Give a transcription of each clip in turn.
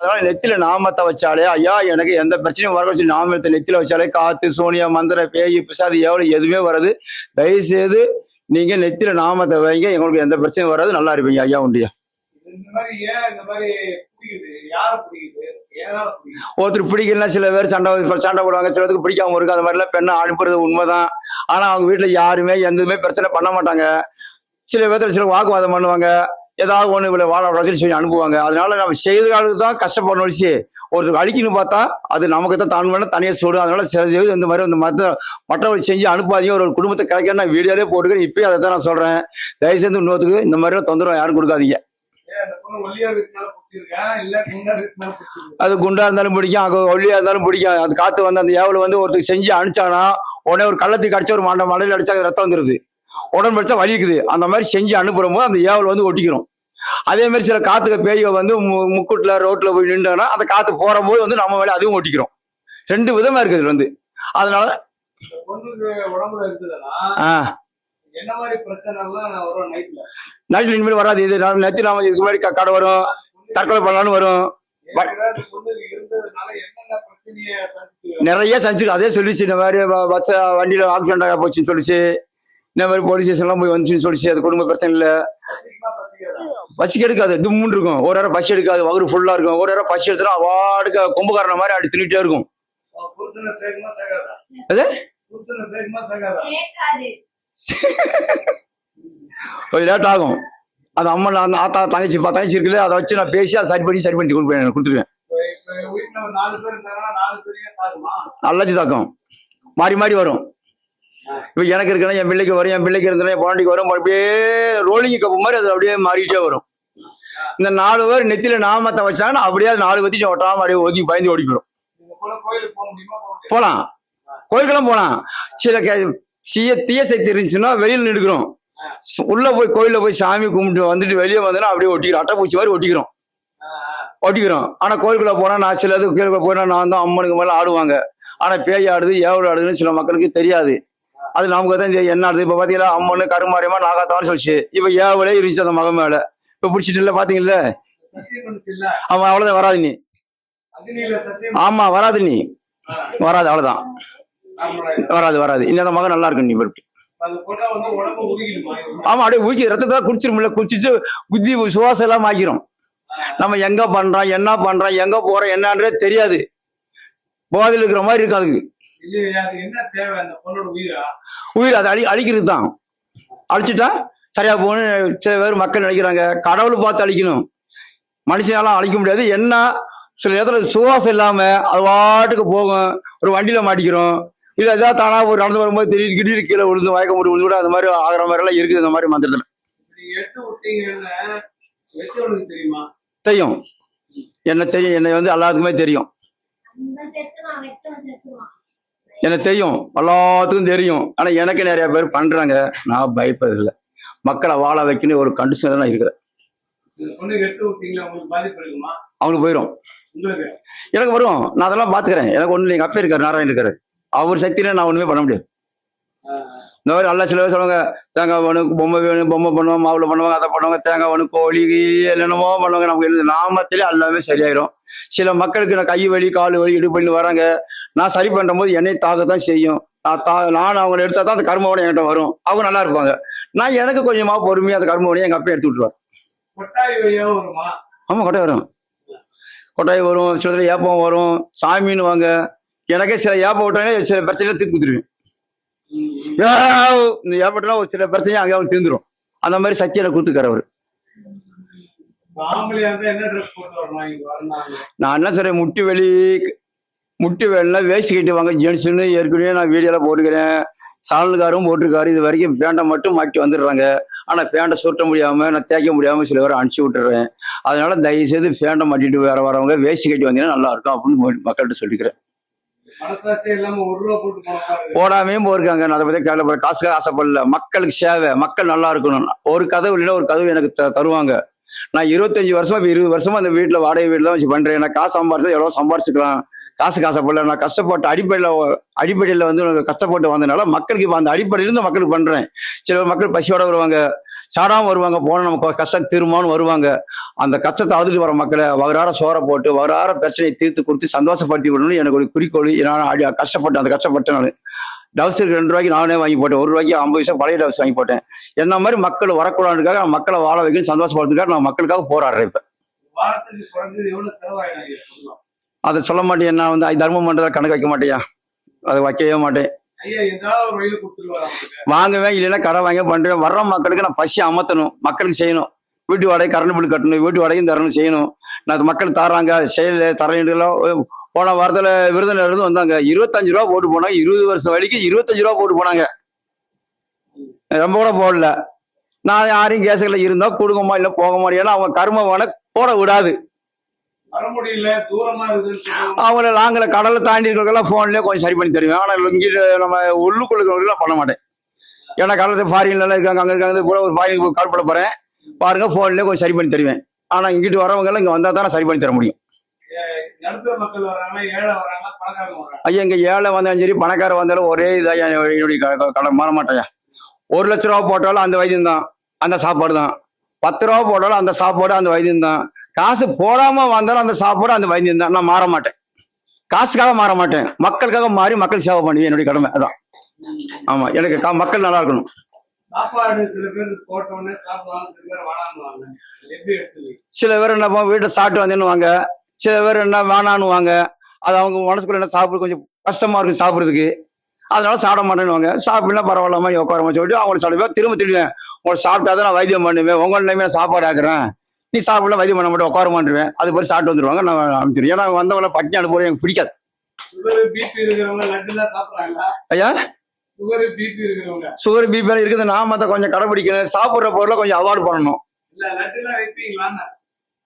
அதனால நெத்தில நாமத்தை வச்சாலே ஐயா எனக்கு எந்த பிரச்சனையும் வர வச்சு நாமத்தை நெத்தில வச்சாலே காத்து சோனியா மந்திர பேய் பிசாது எவ்வளோ எதுவுமே வராது. தயவு செய்து நீங்க நெத்தில நாமத்தை வைங்க எங்களுக்கு எந்த பிரச்சனையும் வராது. நல்லா இருப்பீங்க ஐயா உண்டியா. இந்த மாதிரி ஒருத்தர் பிடிக்கலாம் சில பேர் சண்டை சண்டை போடுவாங்க சிலருக்கு பிடிக்காம இருக்கு. அந்த மாதிரிலாம் பெண்ணை அனுப்புறது உண்மைதான். ஆனா அவங்க வீட்டுல யாருமே எதுவுமே பிரச்சனை பண்ண மாட்டாங்க. சில பேர்த்துல சில வாக்குவாதம் பண்ணுவாங்க. ஏதாவது ஒண்ணு இவ்வளவு வாழ வளர்ச்சி சொல்லி அனுப்புவாங்க. அதனால நம்ம செய்த காலத்துக்கு தான் கஷ்டப்படணும் வச்சு ஒருத்தர் அழிக்கணும் பார்த்தா அது நமக்கு தான் தான் வேணும் தனியாக சூடு அதனால சில இந்த மாதிரி இந்த மற்ற மற்றவர்கள் செஞ்சு அனுப்பாதீங்க. ஒரு குடும்பத்தை கிடைக்க நான் வீடியோலே போட்டுக்கிறேன் இப்பயும் அதை தான் நான் சொல்றேன். தயவுசெய்து இன்னொருத்துக்கு இந்த மாதிரி தொந்தரவு யாரும் கொடுக்காதீங்க. அது குண்டா இருந்தாலும் பிடிக்கும் அங்க ஒல்லியா இருந்தாலும் பிடிக்கும். அது காத்து வந்து அந்த ஏவல வந்து ஒருத்தர் செஞ்சு அனுப்பிச்சானா உடனே ஒரு கள்ளத்துக்கு அடிச்சா ஒரு மண்டை மலையில அடிச்சா ரத்தம் வந்துருது. உடம்பு அடிச்சா வலிக்குது. அந்த மாதிரி செஞ்சு அனுப்புற போது அந்த ஏவல் வந்து ஒட்டிக்கிறோம். அதே மாதிரி சில காத்துக்க பேய்க வந்து முக்கூட்டுல ரோட்ல போய் நின்றாங்கன்னா அந்த காத்து போற போது வந்து நம்ம மேல அதுவும் ஒட்டிக்கிறோம். ரெண்டு விதமா இருக்குது இதுல வந்து. அதனால மாதிரி நைட்ல இனிமேல் வராது. இது நெத்தி நாம இதுக்கு முன்னாடி க- கடை வரும். தற்கொலை பண்ணலான்னு வரும். நிறைய செஞ்சிருக்கு அதே சொல்லிச்சு இந்த மாதிரி பஸ் வண்டியில ஆக்சிடென்ட் ஆகி போச்சுன்னு சொல்லிச்சு. இந்த மாதிரி போலீஸ் ஸ்டேஷன்லாம் போய் வந்துச்சுன்னு சொல்லிச்சு. அது குடும்ப பிரச்சனை இல்லை. பசிக்குமா பசிக்காதா பசி எடுக்காது தும்முன்னு இருக்கும். ஒரு நேரம் பசி எடுக்காது வகுறு ஃபுல்லா இருக்கும். ஒரு நேரம் பசி எடுத்துனா அவாடுக்க கொம்புக்காரன மாதிரி அடி தின்னுட்டே இருக்கும். அது? கொஞ்சம் லேட் ஆகும். அது அம்மா அந்த ஆத்தா தங்கச்சி பா- தங்கச்சி இருக்குல்ல அதை வச்சு நான் பேசி அதை சரி பண்ணி சரி பண்ணி கொடுப்பேன் கொடுத்துருவேன். இப்ப இப்ப வீட்டுல ஒரு நாலு பேர் இருந்தாங்கன்னா நாலு பேரையும் தாக்குமா? நல்லது தாக்கம். மாறி மாறி வரும். இப்போ எனக்கு இருக்குன்னா என் பிள்ளைக்கு வரும் என் பிள்ளைக்கு இருந்தாலும் என் பாண்டிக்கு வரும் அப்படியே ரோலிங் கப்பு மாதிரி அது அப்படியே மாறிட்டே வரும். இந்த நாலு பேர் நெத்தியில நாமத்தை வச்சாங்கன்னா அப்படியே அது நாலு பத்தி ஒட்டாம அப்படியே ஒதுக்கி பயந்து ஓடி போலாம். கோயிலுக்கெல்லாம் போலாம். சில சீய தீய சக்தி இருந்துச்சுன்னா வெளியில் நிற்கிறோம் உள்ள போய் கோயில்ல போய் சாமி கும்பிட்டு வந்துட்டு வெளியே வந்தோன்னா அப்படியே ஒட்டிக்கிறோம். அட்டைப்பூச்சி மாதிரி ஒட்டிக்கிறோம். ஒட்டிக்கிறோம். ஆனா கோயிலுக்குள்ள போனா நான் சில இது கோயிலுக்குள்ள போனா நான் தான் அம்மனுக்கு மேல ஆடுவாங்க. ஆனா பேய் ஆடுது ஏவல் ஆடுதுன்னு சில மக்களுக்கு தெரியாது. அது நமக்கு தான் என்னது என்ன ஆடுது இப்ப பாத்தீங்களா அம்மனு கருமாரியமா நாகாத்தான்னு சொல்லிச்சு. இப்ப ஏவலே இருந்துச்சு அந்த மகன் மேல? இப்ப பிடிச்சிட்டு இல்ல பாத்தீங்கல்ல? அவன் அவ்வளவுதான் வராது நீ ஆமா வராது நீ வராது அவ்வளவுதான். வராது வராது. இன்னும் அந்த மகன் நல்லா இருக்கு நீ பொறுப்பு. ஆமா அப்படியே ஊக்கி ரத்தத்தை குடிச்சிருமில்ல குடிச்சிட்டு புத்தி சுவாசம் எல்லாம் ஆக்கிரும். நம்ம எங்க பண்றோம் என்ன பண்றோம் எங்க போறோம் என்னன்றே தெரியாது. போதையில் இருக்கிற மாதிரி இருக்கு அதுக்கு உயிரா? உயிர் அதை அழி அழிக்கிறது தான் அழிச்சிட்டா சரியா போகணும் சில பேர் மக்கள் நினைக்கிறாங்க. கடவுள் பார்த்து அழிக்கணும். மனுஷனால அழிக்க முடியாது. என்ன? சில நேரத்தில் சுவாசம் இல்லாம அது பாட்டுக்கு போகும். ஒரு வண்டியில மாட்டிக்கிறோம். இல்ல ஏதாவது தானா ஒரு நடந்து வரும்போது திடீர் திடீர் கீழே விழுந்து மயக்க முடி விழுந்து கூட அந்த மாதிரி ஆகிற மாதிரி எல்லாம் இருக்குது இந்த மாதிரி மந்திரத்துல. தெரியும்? என்ன தெரியும்? என்னை வந்து எல்லாத்துக்குமே தெரியும். எனக்கு தெரியும். எல்லாத்துக்கும் தெரியும். ஆனா எனக்கு நிறைய பேர் பண்றாங்க. நான் பயப்படுறதில்ல. மக்களை வாழ வைக்கணும் ஒரு கண்டிஷன் தான் இருக்குமா? அவனுக்கு போயிடும் எனக்கு வரும். நான் அதெல்லாம் பாத்துக்கிறேன். எனக்கு ஒண்ணு எங்க அப்பா இருக்காரு நாராயணன் இருக்காரு. அவர் சக்தியில நான் ஒண்ணுமே பண்ண முடியாது. இந்த மாதிரி நல்லா சில பேர் சொல்லுவாங்க தேங்காய் வேணும் பொம்மை வேணும் பொம்மை பண்ணுவாங்க மாவுல பண்ணுவாங்க அதை பண்ணுவாங்க தேங்காய் வேணும் கோழி என்னென்னமோ பண்ணுவாங்க. நமக்கு நாமத்திலே எல்லாமே சரியாயிரும். சில மக்களுக்கு நான் கை வலி கால் வலி இடு பண்ணி வராங்க. நான் சரி பண்ணும்போது என்னை தாக்கத்தான் செய்யும். நான் தா நான் அவங்களை எடுத்தா தான் அந்த கர்மவனை என்கிட்ட வரும். அவங்க நல்லா இருப்பாங்க. நான் எனக்கு கொஞ்சமா பொறுமையா அந்த கர்மவனையை எங்க அப்பா எடுத்து விட்டுருவார். கொட்டாய் வையம் வருமா? ஆமா கொட்டாய் வரும். கொட்டாய் வரும் சில இடத்துல ஏப்பம் வரும். சாமின்னு வாங்க. எனக்கே சில ஏப்பம் விட்டாங்க சில பிரச்சனையில தீர்த்து கொடுத்துருவேன்! இந்த ஏப்பட்டா ஒரு சில பிரச்சனையும் அங்கே அவன் தீர்ந்துரும். அந்த மாதிரி சக்தி எனக்கு கொடுத்துக்காரு அவரு ஆம்பளையா இருந்தா என்ன ட்ரெஸ் போட்டு வரணும் இங்க வரணும் நான் என்ன சொல்றேன்? முட்டி வெளி முட்டி வெளில வேஸ்ட் கட்டி வாங்க. ஜென்ஸுன்னு ஏற்கனவே நான் வீடியோல போட்டுக்கிறேன். சாலனுக்காரும் போட்டிருக்காரு. இது வரைக்கும் பேண்டை மட்டும் மாட்டி வந்துடுறாங்க. ஆனா பேண்டை சுருட்ட முடியாம நான் தேய்க்க முடியாம சில பேரை அனுப்பிச்சு விட்டுறேன். அதனால தயவு செய்து பேண்டை மாட்டிட்டு வேற வரவங்க வேஸ்ட் கட்டி வந்தீங்கன்னா நல்லா இருக்கும் அப்படின்னு மக்கள்கிட்ட சொல்லிக்கிறேன். போடாமையும் போயிருக்காங்க. நான் அதை பத்தி கேள்வி காசுக்காக ஆசைப்படல. மக்களுக்கு சேவை. மக்கள் நல்லா இருக்கணும். ஒரு கதவு இல்லைன்னா ஒரு கதவு எனக்கு தருவாங்க. நான் இருபத்தஞ்சு வருஷமா இப்போ இருபது வருஷமா அந்த வீட்டில் வாடகை வீட்டுல வச்சு பண்ணுறேன் நான் காசு சம்பாரிச்சா எவ்வளோ சம்பாரிச்சுக்கலாம். காசு ஆசைப்படல நான் கஷ்டப்பட்டு அடிப்படையில் அடிப்படையில் வந்து எனக்கு கஷ்டப்பட்டு வந்ததுனால மக்களுக்கு இப்போ அந்த அடிப்படையிலேருந்து மக்களுக்கு பண்ணுறேன் சில மக்கள் பசியோட வருவாங்க. சாடாமல் வருவாங்க. போனால் நம்ம கஷ்டம் தீருமான்னு வருவாங்க. அந்த கஷ்டத்தை அழுதுட்டு வர மக்களை வகரார சோறை போட்டு வகரார பிரச்சனையை தீர்த்து கொடுத்து சந்தோஷப்படுத்தி விடணும்னு எனக்கு ஒரு குறிக்கோள். நான் அடி- கஷ்டப்பட்டேன் அந்த கஷ்டப்பட்டேன் நான் டவுஸருக்கு ரெண்டு ரூபாய்க்கு நானே வாங்கி போட்டேன். ஒரு ரூபாய்க்கு ஐம்பது பைசா பழைய டவுஸ் வாங்கி போட்டேன். என்ன மாதிரி மக்கள் வரக்கூடாதுக்காக நான் மக்களை வாழ வைக்கணும் சந்தோஷப்படுறதுக்காக நான் மக்களுக்காக போராடுறேன் இப்போ. அதை சொல்ல மாட்டேன். நான் வந்து தர்மம் பண்ணுறதை கணக்கு வைக்க மாட்டேயா அதை வைக்கவே மாட்டேன். வாங்குவேன் இல்லைன்னா கடை வாங்கி பண்ணுறேன் வர்ற மக்களுக்கு நான் பசி அமர்த்தணும். மக்களுக்கு செய்யணும். வீட்டு வாடகை கரண்ட் பில் கட்டணும். வீட்டு வாடகையும் தரணும் செய்யணும். நான் மக்கள் தராங்க செயல் தரலாம் போன வாரத்தில் விருதுநகர் இருந்து வந்தாங்க. இருபத்தஞ்சு ரூபா போட்டு போனாங்க. இருபது வருஷம் வரைக்கும் இருபத்தஞ்சு ரூபா போட்டு போனாங்க. ரொம்ப கூட போடல. நான் யாரையும் கேஸுகளில் இருந்தா கொடுங்கம்மா இல்லை போக ஏன்னா அவங்க கர்மமான போட விடாது. அவங்கள நாங்கள கடலை தாண்டி இருக்கிறவங்களாம் ஃபோன்லேயே கொஞ்சம் சரி பண்ணி தருவேன். ஆனால் இங்கிட்டு நம்ம உள்ளுக்குள்ள இருக்கிறவங்களாம் பண்ண மாட்டேன். ஏன்னா கடலத்து ஃபாரின்ல இருக்காங்க. அங்கே இருக்காங்க. கூட ஒரு ஃபாரினுக்கு கால் பண்ண போகிறேன் பாருங்க ஃபோன்லேயே கொஞ்சம் சரி பண்ணி தருவேன். ஆனால் இங்கிட்டு வரவங்க எல்லாம் இங்கே வந்தால் தான் சரி பண்ணி தர முடியும் நடுத்தர மக்கள் வர்றாங்க ஏழை வர்றாங்க பணக்காரங்க வர்றாங்க ஐயா இங்கே ஏழை வந்தாலும் சரி பணக்காரர் வந்தாலும் ஒரே இதாக என்னுடைய க- க- கடை மாற மாட்டேயா ஒரு லட்ச ரூபா போட்டாலும் அந்த வைத்தியம் தான் அந்த சாப்பாடு தான். பத்து ரூபா போட்டாலும் அந்த சாப்பாடு அந்த வைத்தியம் தான். காசு போடாம வந்தாலும் அந்த சாப்பாடு அந்த வைத்தியம் தான். நான் மாற மாட்டேன். காசுக்காக மாற மாட்டேன். மக்களுக்காக மாறி மக்கள் சேவை பண்ணுவேன் என்னுடைய கடமை அதான். ஆமா எனக்கு மக்கள் நல்லா இருக்கணும். சில பேர் என்ன வீட்டை சாப்பிட்டு வந்தேன்னுவாங்க. சில பேர் என்ன வேணான்னுவாங்க. அது அவங்க மனசுக்குள்ள என்ன சாப்பிட கொஞ்சம் கஷ்டமா இருக்கு சாப்பிட்றதுக்கு. அதனால சாப்பிட மாட்டேன்னுவாங்க. சாப்பிடலாம் பரவாயில்லாம உட்காரமா சொல்லிட்டு அவங்களை சாப்பிடுவேன் திரும்ப திடுவேன் உங்களை சாப்பிட்டா தான் நான் வைத்தியம் பண்ணுவேன். உங்க நிலைமையில நான் சாப்பாடு ஆக்குறேன். நீ சாப்பிடல வைத்தியம் பண்ண மாட்டேன் உட்கார மாட்டேன் அது மாதிரி சாப்பிட்டு வந்துருவாங்க. நான் அனுப்பிச்சிடுவேன் ஏன்னா வந்தவங்கள பட்டினி அனுப்புறது எனக்கு பிடிக்காது. ஐயா? சுகர் பிபி இருக்குது. நான் மத்த கொஞ்சம் கடைபிடிக்கணும். சாப்பிட்ற பொருளை கொஞ்சம் அவாய்ட் பண்ணணும்.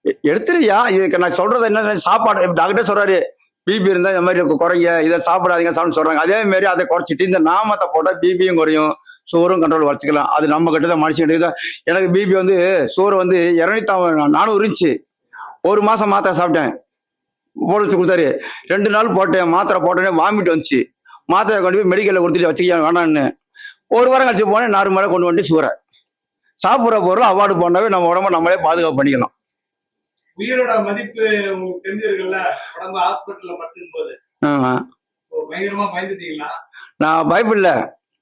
இல்ல எடுத்துருவியா? இதுக்கு நான் சொல்றது என்ன? சாப்பாடு டாக்டர் சொல்றாரு பிபி இருந்தா இந்த மாதிரி குறைங்க இதை சாப்பிடாதீங்க சாப்பிட்டு சொல்றாங்க. அதே மாதிரி அதை குறைச்சிட்டு இந்த நாமத்தை போட்டா பிபியும் குறையும் சோறும் கண்ட்ரோல் வச்சுக்கலாம். அது நம்ம கிட்ட தான் மனுஷன் தான் எனக்கு பிபி வந்து சோறு வந்து இரநூத்தி நானூறு இருந்துச்சு. ஒரு மாசம் மாத்திரை சாப்பிட்டேன். போலீஸ் கொடுத்தாரு. ரெண்டு நாள் போட்டேன் மாத்திரை போட்டோன்னே வாமிட் வந்துச்சு. மாத்திரை கொண்டு போய் மெடிக்கல்ல கொடுத்துட்டு வச்சுக்க வேணான்னு ஒரு வாரம் கழிச்சு போனேன் நார்மலாக கொண்டு வந்துட்டு சூறை சாப்பிட்ற பொருள் அவார்டு பண்ணாவே நம்ம உடம்ப நம்மளே பாதுகாப்பு பண்ணிக்கலாம். உயிரோட மதிப்பு உங்களுக்கு தெரிஞ்சிருக்குல்ல? உடம்பு ஹாஸ்பிட்டல்ல பட்டுக்கும் போது பயங்கரமா பயந்துட்டீங்களா? நான் பயப்படல.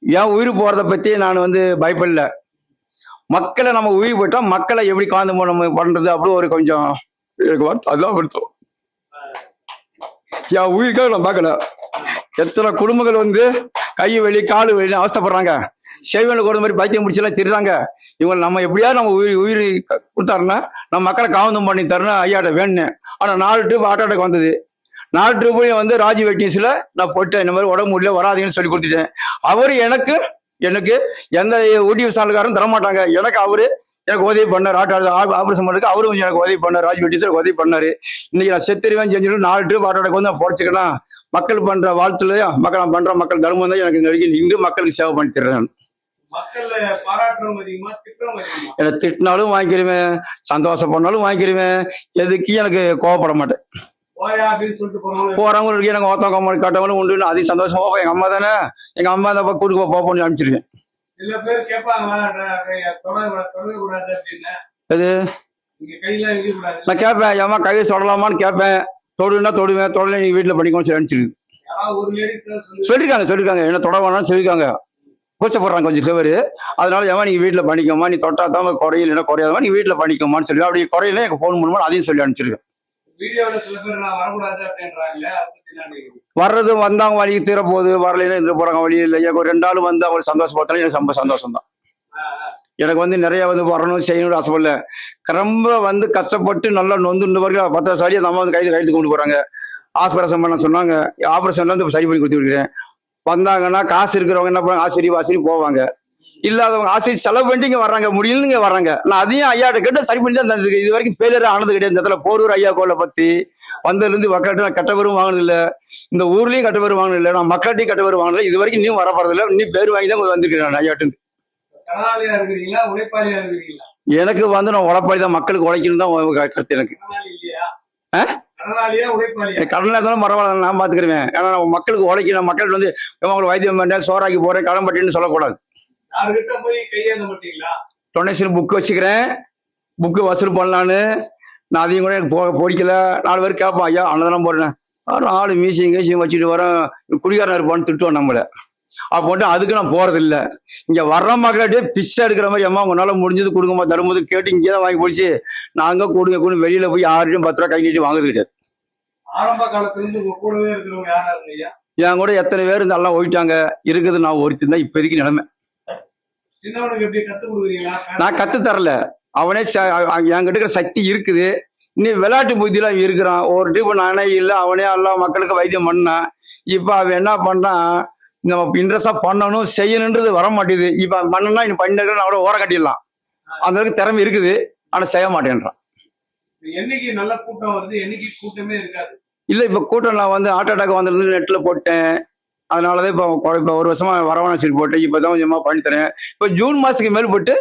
என் உயிர் போறத பத்தி நான் வந்து பயப்படல. மக்களை நம்ம உயிர் போட்டா மக்களை எப்படி காந்து நம்ம பண்றது அப்படி ஒரு கொஞ்சம் எனக்கு வருத்தம். என் உயிருக்காக நான் பார்க்கல. எத்தனை குடும்பங்கள் வந்து கை வலி காலு வலி அவஸ்தைப்படுறாங்க. சேவையில் ஒரு மாதிரி பைத்தியம் முடிச்செல்லாம் திருறாங்க இவங்க நம்ம எப்படியாவது நம்ம உயிர் உயிர் கொடுத்தாருன்னா நம்ம மக்களை காவந்தம் பண்ணி தரணும் ஐயாட்ட வேணுன்னு ஆனால் நாலு ட்ரிப் ஹார்ட் வந்தது. நாலு ட்ரிப்பையும் வந்து ராஜி வெட்டிஸ்ல நான் போட்டேன் இந்த மாதிரி உடம்பு முடியல வராதுன்னு சொல்லி கொடுத்துட்டேன். அவரு எனக்கு எனக்கு எந்த ஊட்டி விசாலக்காரும் தரமாட்டாங்க. எனக்கு அவரு எனக்கு உதவி பண்ணார். ஆட்டோ ஆபரேஷன் பண்ணுறதுக்கு அவரும் கொஞ்சம் எனக்கு உதவி பண்ணார். ராஜ் வெட்டிஸ்ல உதவி பண்ணார். இன்னைக்கு நான் செத்துருவேன் செஞ்சுட்டு நாலு ட்ரிப் ஆட்டோடக்கு வந்து நான் பொழைச்சிக்கலாம் மக்கள் பண்ணுற வாழ்த்துலையும் மக்கள் நான் பண்ணுற மக்கள் தர்மம் தான் எனக்கு இந்த வரைக்கும் மக்களுக்கு சேவை பண்ணி தர்றேன். என்னை திட்டினாலும் வாங்கிக்கிருவேன் சந்தோஷம் பண்ணாலும் வாங்கிக்கிருவேன். எதுக்கு எனக்கு கோவப்பட மாட்டேன். போயா அப்படின்னு சொல்லிட்டு போறவங்க போறவங்க இருக்கு எனக்கு ஒருத்தவங்க காட்டவங்களும் உண்டு அதிக சந்தோஷமா போவேன். எங்க அம்மா தானே? எங்க அம்மா தான் கூட்டுக்கு போ போன்னு அனுப்பிச்சிருக்கேன் கையில கூடாது நான் கேட்பேன் ஏமா கையை தொடலாமான்னு கேட்பேன். தொடுன்னா தொடுவேன் தொடல நீங்க வீட்டுல பண்ணிக்கோன்னு சொல்லி அனுப்பிச்சிருக்கு. சொல்லிருக்காங்க சொல்லிருக்காங்க. என்ன தொட வேணாம்னு சொல்லிருக்காங்க. கூச்சப்படுறாங்க கொஞ்சம் சிவர் அதனால ஏமா நீங்க வீட்டுல பண்ணிக்கோமா நீ தொட்டா தான் குறையில என்ன குறையாதமா நீ வீட்டுல பண்ணிக்கோமான்னு சொல்லி அப்படி குறையில எனக்கு ஃபோன் பண்ணுமா அதையும் சொல்லி அனுப்பிச்சிருக்கேன் வர்றது வந்தாங்க வழி தீர போகுது வரலைன்னா இருந்து போறாங்க வழி இல்லை. எனக்கு ஒரு ரெண்டு ஆள் வந்து அவங்க சந்தோஷப்பட்டாலும் எனக்கு ரொம்ப சந்தோஷம் தான் எனக்கு வந்து நிறைய வந்து வரணும் செய்யணும்னு ஆசைப்படல. ரொம்ப வந்து கஷ்டப்பட்டு நல்லா நொந்து நுவர்கள் பத்து வருஷம் அம்மா வந்து கைது கைது கொண்டு போறாங்க. ஆபரேஷன் பண்ண சொன்னாங்க. ஆபரேஷன்ல வந்து சரி பண்ணி கொடுத்துருக்கேன் வந்தாங்கன்னா காசு இருக்கிறவங்க என்ன பண்ணுவாங்க? ஆசிரி வாசிரி போவாங்க. இல்லாதவங்க ஆசிரி செலவு பண்ணிட்டு வர்றாங்க முடியலன்னு வர்றாங்க. நான் அதையும் ஐயாட்ட கேட்டு சரி பண்ணி தான் இது வரைக்கும் ஃபெயிலியர் ஆனது கிடையாது. இந்த இடத்துல போரூர் ஐயா கோலை பத்தி வந்ததுல இருந்து மக்கள்கிட்ட நான் கட்ட பேரும் வாங்கினது இல்ல இந்த ஊர்லயும் கட்ட பேர் வாங்கினது இல்லை நான் மக்கள்கிட்டையும் கட்ட பேர் வாங்கினது இது வரைக்கும் இன்னும் வர போறது இல்லை இன்னும் பேர் வாங்கி தான் வந்திருக்கிறேன் நான் ஐயாட்டு எனக்கு வந்து நான் உழைப்பாளி தான் மக்களுக்கு உழைக்கணும் தான் கருத்து எனக்கு. இருந்தாலும் பரவாயில்ல நான் பார்த்துக்கிறேன் ஏன்னா மக்களுக்கு உழைக்கணும். மக்கள் வந்து இவன் அவங்களுக்கு வைத்தியம் பண்ணேன் சோறாக்கி போறேன் கடன் பட்டின்னு சொல்லக்கூடாது. டொனேஷன் புக்கு வச்சுக்கிறேன். புக்கு வசூல் பண்ணலான்னு. நான் அதையும் கூட எனக்கு போக பிடிக்கல நாலு பேர் கேட்பான் ஐயா அன்னதானம் போடுறேன். ஆளு மீசிங் கீசிங் வச்சுட்டு வரேன் குடிகாரன் இருப்பான்னு திட்டுவோம் நம்மளை. அப்போ மட்டும் அதுக்கு நான் போறது இல்ல இங்க வர்ற மக்கள்கிட்டே பிச்சை எடுக்கிற மாதிரி அம்மா உங்களால முடிஞ்சது கொடுங்கம்மா தரும்போது கேட்டு இங்கே தான் வாங்கி போச்சு நாங்க கொடுங்க கூட வெளியில போய் யார்கிட்டயும் பத்து ரூபா கை நீட்டி வாங்குறது கிடையாது. ஆரம்ப காலத்துல இருந்து உங்க கூடவே இருக்கிறவங்க யாரா இருந்தீங்க? ஐயா என் கூட எத்தனை பேர் இந்த எல்லாம் ஓயிட்டாங்க இருக்குது நான் ஒருத்தன் தான் இப்போதைக்கு நிலைமை. நான் கத்து தரல. அவனே என்கிட்ட இருக்கிற சக்தி இருக்குது. இன்னும் விளையாட்டு புத்திலாம் இருக்கிறான். ஒரு டிப் நானே இல்லை அவனே எல்லாம் மக்களுக்கு வைத்தியம் பண்ணான். இப்போ அவன் என்ன பண்றான்? நம்ம இன்ட்ரெஸ்டா பண்ணணும் செய்யணுன்றது வர மாட்டேங்குது இப்போ பண்ணனா இன்னும் பண்ணிருக்கிறேன் அவரை ஓர கட்டிடலாம். அந்த அளவுக்கு திறமை இருக்குது. ஆனா செய்ய மாட்டேன்றான். என்னைக்கு நல்ல கூட்டம் வருது என்னைக்கு கூட்டமே இருக்காது. இல்லை இப்போ கூட்டம் நான் வந்து ஹார்ட் அட்டாக் வந்திருந்து நெட்டில் போட்டேன். அதனாலதான் இப்போ இப்போ ஒரு வருஷமா வரவணை சொல்லி போட்டேன் இப்போ தான் கொஞ்சமாக பண்ணித்தரேன். இப்போ ஜூன் மாதத்துக்கு மேல் போட்டு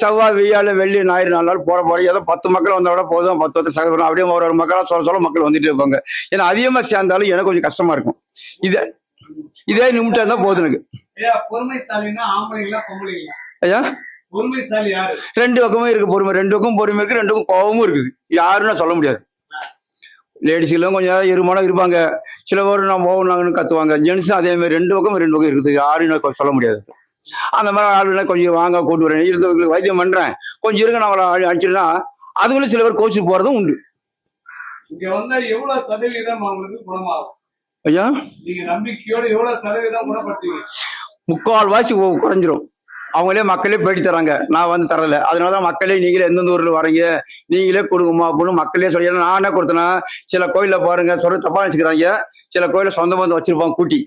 செவ்வாய் வெய்யால வெள்ளி ஞாயிறு நாலு நாள் போற போற ஏதோ பத்து மக்கள் வந்தா கூட போதும். பத்து பத்து சகோதரம் அப்படியே ஒரு ஒரு மக்களா சொல்ல சொல்ல மக்கள் வந்துட்டு இருப்பாங்க. ஏன்னா அதிகமாக சேர்ந்தாலும் எனக்கு கொஞ்சம் கஷ்டமா இருக்கும். இதே இதே நிமிட்டம் இருந்தால் போதும் எனக்கு. ஐயா ரெண்டு பக்கமும் இருக்கு பொறுமை. ரெண்டு பக்கம் பொறுமை இருக்கு ரெண்டு பக்கம் கோபமும் இருக்குது. யாருன்னு சொல்ல முடியாது. லேடிஸ்களும் கொஞ்சம் நேரம் இருமானம் இருப்பாங்க. சில பேர் நான் போகணும்னு கத்துவாங்க. ஜென்ஸும் அதே மாதிரி ரெண்டு பக்கம் ரெண்டு பக்கம் இருக்குது. யாரும் நான் சொல்ல முடியாது. அந்த மாதிரி ஆளுனா கொஞ்சம் வாங்க கூட்டு வரேன். இருந்தவங்களுக்கு வைத்தியம் பண்றேன். கொஞ்சம் இருங்க அடி- அடிச்சிருந்தா அதுங்களும் சில பேர் கோச்சு போறதும் உண்டு. இங்க வந்தா எவ்வளவு சதவீதம் அவங்களுக்கு குணமாகும்? ஐயா? முக்கால் வாசி குறைஞ்சிரும். அவங்களே மக்களே பேட்டி தராங்க நான் வந்து தரல. அதனால தான் மக்களே நீங்களே எந்தெந்த ஊர்ல வரீங்க? நீங்களே கொடுங்கம்மா அப்படின்னு மக்களே சொல்லி நான் என்ன கொடுத்தேன்னா சில கோயில்ல பாருங்க சொல்ற தப்பா வச்சுக்கிறாங்க சில கோயில சொந்த பந்தம் வச்சிருப்பாங்க கூட்டி.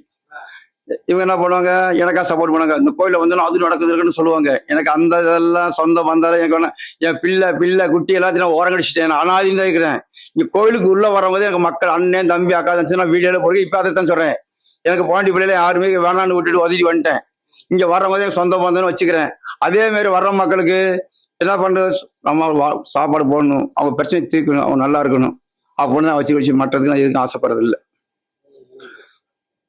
இவங்க என்ன பண்ணுவாங்க? எனக்கா சப்போர்ட் பண்ணுவாங்க. இந்த கோயில வந்து அது நடக்குது இருக்குன்னு சொல்லுவாங்க. எனக்கு அந்த இதெல்லாம் சொந்த பந்தாலும் எனக்கு வேணாம். என் பிள்ளை பிள்ளை குட்டி எல்லாத்தையும் நான் ஓரங்கடிச்சிட்டேன் நான் அனாதையும் தான் இருக்கிறேன். இங்கே கோயிலுக்கு உள்ள வரும்போது எனக்கு மக்கள் அண்ணன் தம்பி அக்கா தங்கச்சி நான் வீடியோல போய் இப்போ அதை தான் சொல்றேன். எனக்கு பாண்டி பிள்ளையில யாருமே வேணான்னு விட்டுட்டு ஒதுக்கி வந்துட்டேன். இங்கே வரும்போது எனக்கு சொந்த பந்தம்னு வச்சுக்கிறேன். அதே மாதிரி வர்ற மக்களுக்கு என்ன பண்ணுறது நம்ம வா- சாப்பாடு போடணும். அவங்க பிரச்சனை தீர்க்கணும். அவங்க நல்லா இருக்கணும். அப்படின்னு நான் வச்சு வச்சு மற்றதுக்கு நான் எதுக்கும் ஆசைப்படுறதில்லை இல்லை உங்களுடைய கடைசி கால ஆசைனா என்ன எனக்கு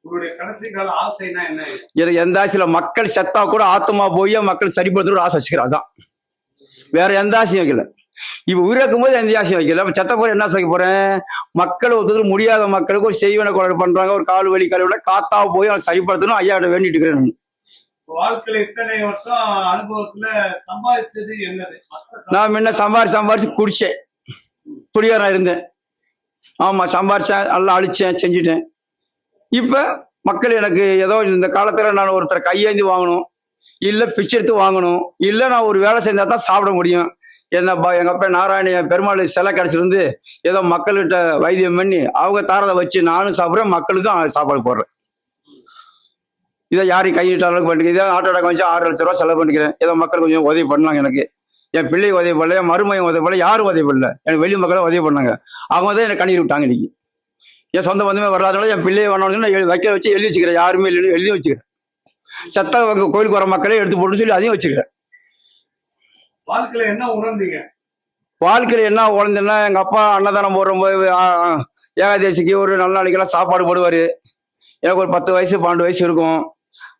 எந்த ஆசையில மக்கள் செத்தா கூட ஆத்மா போய் மக்கள் சரிப்படுத்த ஆசை வச்சுக்கிறேன் அதான். வேற எந்த ஆசையும் வைக்கல. இப்ப உயிரிழக்கும் போது எந்த ஆசையும் வைக்கல. அப்ப செத்த போற என்ன வைக்க போறேன்? மக்கள் ஒருத்தர் முடியாத மக்களுக்கு ஒரு செய்வன குரல் பண்றாங்க. ஒரு கால் வலி கழுவிட காத்தா போய் அவனை சரிப்படுத்தணும். ஐயா வேண்டிட்டு இருக்கிறேன் நான். வாழ்க்கையில இத்தனை வருஷம் அனுபவத்துல சம்பாதிச்சது என்னது? மக்கள் நான் முன்ன சம்பாரிச்சு சம்பாரிச்சு குடிச்சேன். குடியாரா இருந்தேன். ஆமா சம்பாரிச்சேன் நல்லா அழிச்சேன் செஞ்சுட்டேன். இப்போ மக்கள் எனக்கு ஏதோ இந்த காலத்தில் நான் ஒருத்தர் கையேந்தி வாங்கணும் இல்லை பிச்சை எடுத்து வாங்கணும் இல்லை நான் ஒரு வேலை செஞ்சால் தான் சாப்பிட முடியும். என்னப்பா எங்கள் அப்பா நாராயண பெருமாள் சிலை கிடச்சிருந்து ஏதோ மக்கள்கிட்ட வைத்தியம் பண்ணி அவங்க தாரதை வச்சு நானும் சாப்பிட்றேன் மக்களுக்கும் சாப்பாடு போடுறேன். இதை யாரையும் கையிட்ட அளவுக்கு பண்ணிக்கிறேன் இதை ஆட்டோ அடக்கம் வச்சு ஆறு லட்ச ரூபா செலவு பண்ணிக்கிறேன். ஏதோ மக்கள் கொஞ்சம் உதவி பண்ணாங்க எனக்கு. என் பிள்ளைக்கு உதவி பண்ணல என் மருமையும் உதவி பண்ணல யாரும் உதவி பண்ணல. எனக்கு வெளி மக்களும் உதவி பண்ணாங்க. அவங்க தான் எனக்கு கண்ணீர் விட்டாங்க இன்னைக்கு. என் சொந்த பந்தமே வராதனால என் பிள்ளையை எழுதி- வைக்க வச்சு எழுதி வச்சுக்கிறேன். யாருமே இல்லைன்னு எழுதி வச்சுக்கிறேன். சத்த கோயிலுக்கு வர மக்களே எடுத்து போட்டுன்னு சொல்லி அதையும் வச்சுக்கிறேன். வாழ்க்கையில என்ன உணர்ந்தீங்க? வாழ்க்கையில என்ன உழந்தேன்னா எங்க அப்பா அன்னதானம் போடும்போது ஏகாதேசிக்கு ஒரு நல்ல நாளைக்கெல்லாம் சாப்பாடு போடுவாரு. எனக்கு ஒரு பத்து வயசு பன்னெண்டு வயசு இருக்கும்.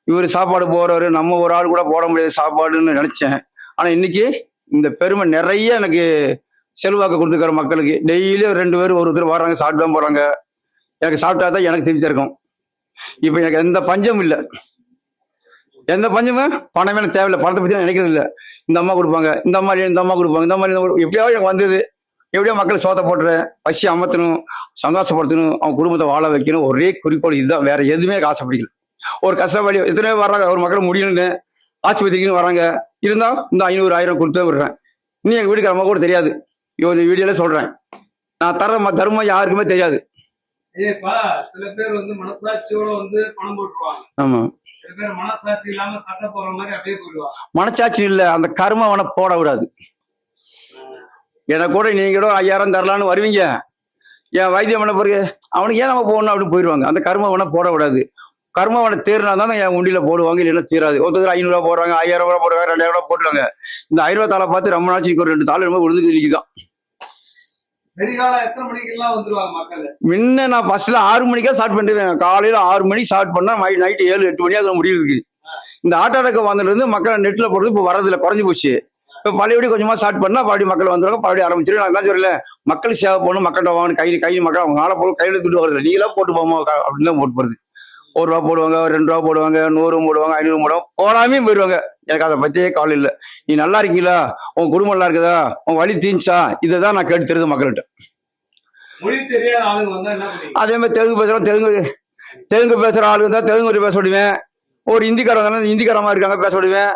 இவர் சாப்பாடு போடுறவர் நம்ம ஒரு ஆள் கூட போட முடியாது சாப்பாடுன்னு நினைச்சேன். ஆனா இன்னைக்கு இந்த பெருமை நிறைய எனக்கு செல்வாக்கு கொடுத்துக்கிற மக்களுக்கு. டெய்லியும் ரெண்டு பேரும் ஒருத்தர் வர்றாங்க சாப்பிட்டு தான் போறாங்க. எனக்கு சாப்பிட்டா தான் எனக்கு திருப்தி இருக்கும். இப்போ எனக்கு எந்த பஞ்சமும் இல்லை. எந்த பஞ்சமும் பணமே எனக்கு தேவையில்லை. பணத்தை பற்றி நான் நினைக்கிறது இல்லை. இந்த அம்மா கொடுப்பாங்க. இந்த அம்மா இந்த அம்மா கொடுப்பாங்க. இந்த மாதிரி எப்படியோ எனக்கு வந்தது. எப்படியோ மக்களை சோத்த போட்டுறேன். பசி அமர்த்தணும். சந்தோஷப்படுத்தணும். அவங்க குடும்பத்தை வாழ வைக்கணும். ஒரே குறிக்கோள் இதுதான். வேற எதுவுமே எனக்கு ஆசைப்படிக்கல ஒரு கஷ்டப்படி எத்தனையோ வர்றாங்க. ஒரு மக்கள் முடியணும்னு ஆஸ்பத்திரிக்குன்னு வராங்க. இருந்தால் இந்த ஐநூறு ஆயிரம் கொடுத்து விடுறேன். இன்னும் எங்கள் வீட்டுக்கு அம்மா கூட தெரியாது. இவன் வீடியோல சொல்கிறேன் நான் தர தர்மம் யாருக்குமே தெரியாது. ஏப்பா சில பேர் வந்து மனசாட்சியோட வந்து பணம் போட்டுருவாங்க. ஆமா. சில பேர் மனசாட்சி இல்லாம சட்டை போடுற மாதிரி அப்படியே போயிடுவாங்க. மனச்சாட்சி இல்ல அந்த கர்ம அவனை போட விடாது எனக்கு கூட நீங்க கூட ஐயாயிரம் தரலான்னு வருவீங்க. என் வைத்தியம் பண்ண பிறகு அவனுக்கு ஏன் நம்ம போகணும் அப்படின்னு போயிடுவாங்க. அந்த கர்ம அவனை போட விடாது கர்ம அவனை தேர்னா தான் என் உண்டியில போடுவாங்க இல்லைன்னா தீராது. ஒருத்தர் ஐநூறுரூவா போடுறாங்க ஐயாயிரம் ரூபா போடுறாங்க ரெண்டாயிரம் ரூபா போட்டுருவாங்க. இந்த ஐநூறு தாளை பார்த்து ரொம்ப நாளைக்கு ஒரு ரெண்டு தாள் ரொம்ப விழுந்து நிற்கிதான் வெடிகாலம் எத்தனை மணிக்கெல்லாம் வந்துருவாங்க மக்கள் முன்ன நான் ஃபர்ஸ்ட்ல ஆறு மணிக்கா ஸ்டார்ட் பண்ணிடுவேன். காலையில ஆறு மணிக்கு ஸ்டார்ட் பண்ணா நைட்டு ஏழு எட்டு மணி அது முடியுது இந்த ஆட்டோ அடக்க வந்ததுலேருந்து மக்கள் நெட்டில் போடுறது இப்போ வரதில்லை குறைஞ்சி போச்சு. இப்போ பழையபடி கொஞ்சமாக ஸ்டார்ட் பண்ணால் பழைய மக்கள் வந்துருவாங்க பழைய ஆரம்பிச்சிரு நான் தான் சொல்லல. மக்கள் சேவை பண்ணணும் மக்கள்கிட்ட வாங்கணும் கை கை மக்கள் அவங்க நாளை போல கையில் துட்டு வருது நீங்களாம் போட்டு போமா அப்படின்னு தான் போட்டு போகிறது ஒரு ரூபா போடுவாங்க ரெண்டு ரூபா போடுவாங்க நூறு போடுவாங்க ஐநூறு போடுவாங்க போடாமே போயிடுவாங்க. எனக்கு அதை பற்றியே கவலை இல்லை. நீ நல்லா இருக்கீங்களா? உன் குடும்பம் நல்லா இருக்குதா? உன் வழி தீஞ்சா இதை தான் நான் கேட்டு தெரியுது மக்கள்கிட்ட அதே மாதிரி தெலுங்கு பேசுகிறோம் தெலுங்கு தெலுங்கு பேசுகிற ஆளுங்க தான் தெலுங்கு பேச விடுவேன் ஒரு ஹிந்திக்காரங்க இருந்தா ஹிந்திக்காரமா இருக்காங்க பேச விடுவேன்